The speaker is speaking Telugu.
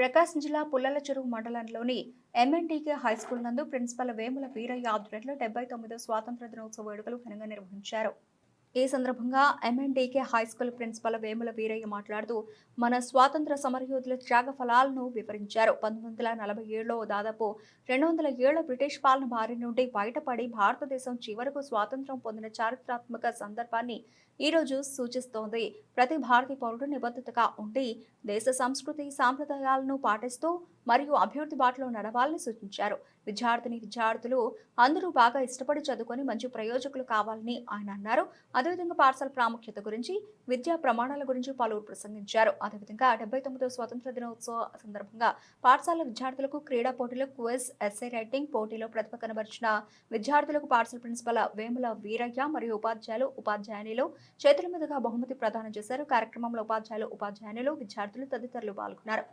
ప్రకాశం జిల్లా పుల్లల చెరువు మండలంలోని ఎంఎన్టీకే హై స్కూల్ నందు ప్రిన్సిపల్ వేముల వీరయ్య ఆధ్వర్యంలో డెబ్బై తొమ్మిదో స్వాతంత్ర దినోత్సవ వేడుకలు ఘనంగా నిర్వహించారు. ఈ సందర్భంగా MNDK high school principal Vemula Veeraiah మాట్లాడుతూ మన స్వాతంత్ర సమరయోధుల త్యాగ ఫలాలను వివరించారు. పంతొమ్మిది వందల నలభై ఏడులో దాదాపు రెండు వందల ఏళ్ళ బ్రిటిష్ పాలన బారి నుండి బయటపడి భారతదేశం చివరకు స్వాతంత్రం పొందిన చారిత్రాత్మక సందర్భాన్ని ఈ రోజు సూచిస్తోంది. ప్రతి భారతీయ పౌరుడు నిబద్ధతగా ఉండి దేశ సంస్కృతి సాంప్రదాయాలను పాటిస్తూ మరియు అభివృద్ధి బాటలో నడవాలని సూచించారు. విద్యార్థిని విద్యార్థులు అందరూ బాగా ఇష్టపడి చదువుకొని మంచి ప్రయోజకులు కావాలని ఆయన అన్నారు. అదేవిధంగా పాఠశాల ప్రాముఖ్యత గురించి విద్యా ప్రమాణాల గురించి పలువురు ప్రసంగించారు. అదేవిధంగా డెబ్బై తొమ్మిదో స్వాతంత్ర దినోత్సవ సందర్భంగా పాఠశాల విద్యార్థులకు క్రీడా పోటీలు క్విజ్ ఎస్ఐ రైటింగ్ పోటీలో ప్రతిభ కనబరిచిన విద్యార్థులకు పాఠశాల ప్రిన్సిపల్ వేముల వీరయ్య మరియు ఉపాధ్యాయులు ఉపాధ్యాయునిలు చేతుల మీదుగా బహుమతి ప్రదానం చేశారు. కార్యక్రమంలో ఉపాధ్యాయులు ఉపాధ్యాయునులు విద్యార్థులు తదితరులు పాల్గొన్నారు.